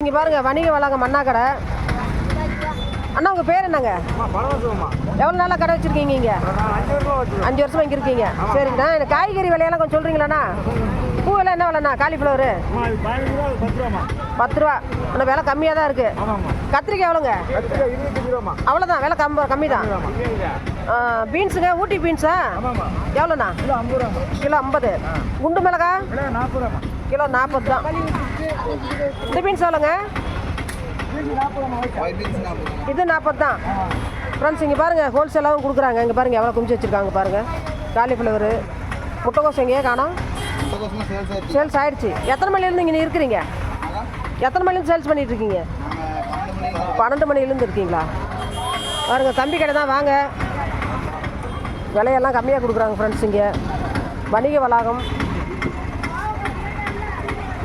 இங்கே பாருங்க வணிக வளாகம் மண்ணா கடை. அண்ணா உங்கள் பேர் என்னங்க? எவ்வளோ நாளாக கடை வச்சுருக்கீங்க இங்கே? அஞ்சு வருஷமா வச்சு அஞ்சு வருஷமா இங்கே இருக்கீங்க. சரிங்கண்ணா எனக்கு காய்கறி விலையெல்லாம் கொஞ்சம் சொல்கிறீங்களாண்ணா பூவெல்லாம் என்ன விலைண்ணா காலிஃப்ளவரு? ரூபா பத்து ரூபா. ஆனால் விலை கம்மியாக தான் இருக்குது கத்திரிக்காய் எவ்வளோங்க? அவ்வளோதான் விலை கம் கம்மி தான் பீன்ஸுங்க ஊட்டி பீன்ஸா? எவ்வளோண்ணா? கிலோ ஐம்பது குண்டு மிளகா? நாற்பது ரூபாம்மா. கிலோ நாற்பது தான். இந்த பீன்ஸ் சொல்லுங்க. இது நாற்பது தான். ஃப்ரெண்ட்ஸ் இங்கே பாருங்கள் ஹோல்சேலாகவும் கொடுக்குறாங்க. இங்கே பாருங்கள் எவ்வளோ குமிச்சு வச்சுருக்காங்க பாருங்கள் காலிஃப்ளவரு முட்டைக்கோஸ் எங்கேயே காணும். சேல்ஸ் ஆயிடுச்சு. எத்தனை மணிலேருந்து இங்கே இருக்கிறீங்க? எத்தனை மணிலேருந்து சேல்ஸ் பண்ணிட்டு இருக்கீங்க? பன்னெண்டு மணிலேருந்து இருக்கீங்களா? பாருங்க தம்பி கடை தான் வாங்க. விலையெல்லாம் கம்மியாக கொடுக்குறாங்க ஃப்ரெண்ட்ஸ் இங்கே. வணிக வளாகம்.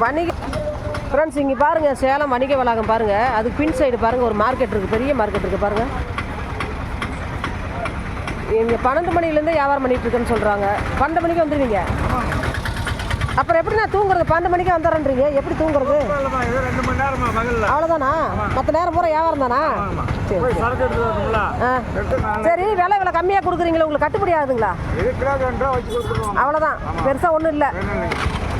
வணிக ஃப்ரெண்ட்ஸ் இங்கே பாருங்கள் சேலம் வணிக வளாகம் பாருங்கள் அதுக்கு பின் சைடு பாருங்கள் ஒரு மார்க்கெட் இருக்குது பெரிய மார்க்கெட் இருக்குது பாருங்கள் இங்கே பன்னெண்டு மணிலேருந்து வியாபாரம் பண்ணிகிட்ருக்குன்னு சொல்கிறாங்க பன்னெண்டு மணிக்கு வந்துடுவீங்க அப்புறம் எப்படி நான் தூங்குறது? பன்னெண்டு மணிக்கு வந்துடுறேன்றீங்க. எப்படி தூங்குறது? அவ்வளோதானா மற்ற நேரம் பூரா வியாபாரம் தானா? சரி ஆ. சரி விலை விலை கம்மியாக கொடுக்குறீங்களா உங்களுக்கு கட்டுப்படி ஆகுதுங்களா? ரெண்டு அவ்வளோதான் பெருசாக ஒன்றும் இல்லை.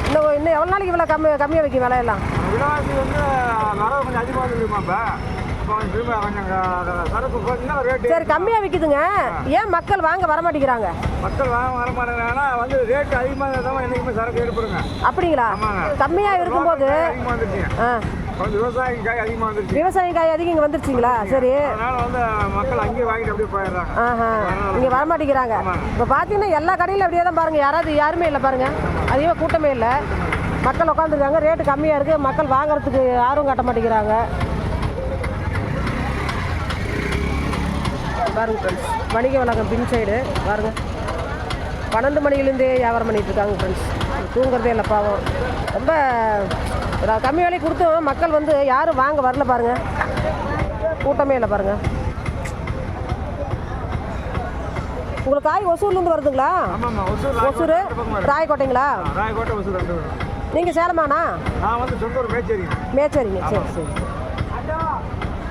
இன்னும் இன்னும் எவ்வளோ நாளைக்கு இவ்வளோ கம்மி கம்மியாக வைக்கும் விலையெல்லாம்? விலைவாசி வந்து வரவு கொஞ்சம் அதிகமாக இருக்குமா இப்போ இப்போ கொஞ்சம் திரும்ப கொஞ்சம் க- சரக்கு பார்த்தீங்கன்னா ரேட்டு சரி கம்மியாக விற்கிதுங்க ஏன் மக்கள் வாங்க வர மாட்டேங்கிறாங்க? மக்கள் வாங்க வர மாட்டேங்கிறாங்கன்னா வந்து ரேட்டு அதிகமாக இருந்தால் என்றைக்குமே சரக்கு எடுப்புடுங்க அப்படிங்களா. கம்மியாக இருக்கும்போது அதிகமாக வந்துருச்சுங்க ஆ. கொஞ்சம் விவசாயி காய் அதிகமாக வந்துருச்சு. காய் அதிகம் இங்கே வந்துருச்சுங்களா? சரி. அதனால வந்து மக்கள் அங்கேயே வாங்கிட்டு அப்படியே போயிடுறாங்க. இங்கே வர மாட்டேங்கிறாங்க. இப்போ பார்த்தீங்கன்னா எல்லா கடையிலும் அப்படியே தான் பாருங்கள் யாராவது யாருமே இல்லை பாருங்கள் அதிகமாக கூட்டமே இல்லை. மக்கள் உட்காந்துருக்காங்க ரேட்டு கம்மியாக இருக்குது மக்கள் வாங்குறதுக்கு ஆர்வம் காட்ட மாட்டேங்கிறாங்க. பாருங்க ஃப்ரெண்ட்ஸ் வணிக வளாகம் பின் சைடு பாருங்க. பன்னெண்டு மணிலேருந்தே வியாபாரம் பண்ணிகிட்ருக்காங்க இருக்காங்க ஃப்ரெண்ட்ஸ் தூங்குறதே இல்லை பாவம். ரொம்ப கம்மி விலைக்கு கொடுத்தும். மக்கள் வந்து யாரும் வாங்க வரல பாருங்கள் கூட்டமே இல்லை பாருங்கள் உங்களுக்கு காய் ஒசூர்லேருந்து வருதுங்களா? ஒசூர். ராயக்கோட்டைங்களா? நீங்கள் சேலமாண்ணா? நான் வந்து மேச்சேரிங்க சரி சரி.